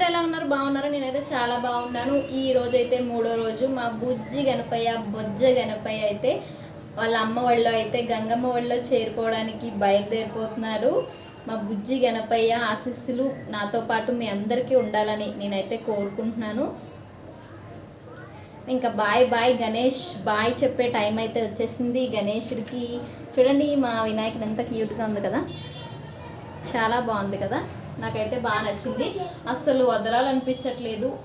అందరు ఎలా ఉన్నారు? బాగున్నారు? నేనైతే చాలా బాగున్నాను. ఈ రోజు అయితే మూడో రోజు మా బుజ్జి గణపయ్య బొజ్జ గణపయ్య అయితే వాళ్ళ అమ్మ వాళ్ళు అయితే గంగమ్మ వాళ్ళు చేరుకోవడానికి బయలుదేరిపోతున్నారు. మా బుజ్జి గణపయ్య ఆశీస్సులు నాతో పాటు మీ అందరికీ ఉండాలని నేనైతే కోరుకుంటున్నాను. ఇంకా బాయ్ బాయ్ గణేష్ బాయ్ చెప్పే టైం అయితే వచ్చేసింది. గణేషుడికి చూడండి మా వినాయకుడు ఎంత క్యూట్గా ఉంది కదా. చాలా బాగుంది కదా. నాకైతే బాగా నచ్చింది. అస్సలు వదలాలనిపించట్లేదు.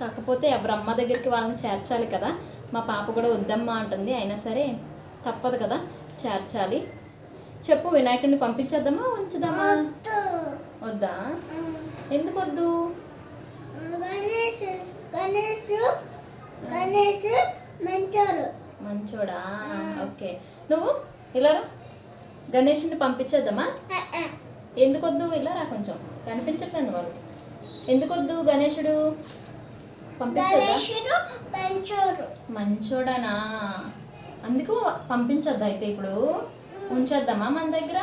కాకపోతే అమ్మ దగ్గరికి వాళ్ళని చేర్చాలి కదా. మా పాప కూడా వద్దమ్మా అంటుంది. అయినా సరే తప్పదు కదా చేర్చాలి. చెప్పు వినాయకుడిని పంపించేద్దామా? ఉంచుదామా? వద్దా. ఎందుకు వద్దు మంచోడా. ఓకే. నువ్వు ఇలా. గణేషుని పంపించేద్దామా? ఎందుకు వద్దు ఇలా రా కొంచెం. కనిపించట్లేదు వాళ్ళు ఎందుకు వద్దు గణేశుడు మంచోడనా? అందుకు పంపించద్దా అయితే ఇప్పుడు? ఉంచేద్దామా మన దగ్గర?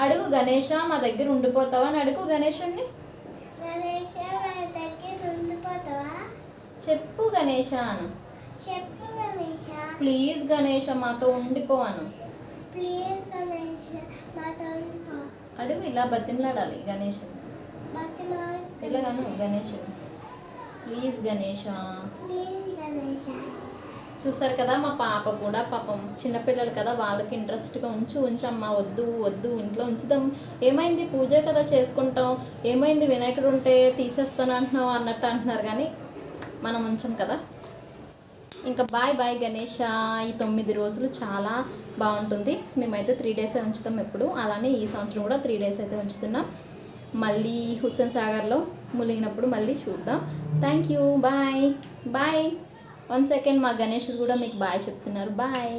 అడుగు గణేష మా దగ్గర ఉండిపోతావా అని అడుగు గణేశుడిని గణేష్ వాళ్ళ దగ్గర ఉండిపోతావా? చెప్పు గణేష అను. చెప్పు గణేష్. ప్లీజ్ గణేష మాతో ఉండిపోవాను ప్లీజ్ గణేష్ మాతో ఉండిపో అడుగు ఇలా బతిమలాడాలి గణేశుడు బతిమా ఇలాగాను గణేశుడు గణేష. ప్లీజ్ గణేష్. చూస్తారు కదా మా పాప కూడా పాపం చిన్నపిల్లలు కదా వాళ్ళకి ఇంట్రెస్ట్గా ఉంచు ఉంచమ్మా వద్దు వద్దు ఇంట్లో ఉంచుదాం. ఏమైంది? పూజ కదా చేసుకుంటాం. ఏమైంది? వినాయకుడు ఉంటే తీసేస్తాను అంటున్నావు? అన్నట్టు అంటున్నారు కానీ మనం ఉంచాం కదా. ఇంకా బాయ్ బాయ్ గణేష ఈ తొమ్మిది రోజులు చాలా బాగుంటుంది. మేమైతే త్రీ డేసే ఉంచుతాం ఎప్పుడు. అలానే ఈ సంవత్సరం కూడా త్రీ డేస్ అయితే ఉంచుతున్నాం. మళ్ళీ హుస్సేన్ సాగర్లో ములిగినప్పుడు మళ్ళీ చూద్దాం. Thank you bye bye one second మా గణేష్ కూడా మీకు బాయ్ చెప్తున్నారు. బాయ్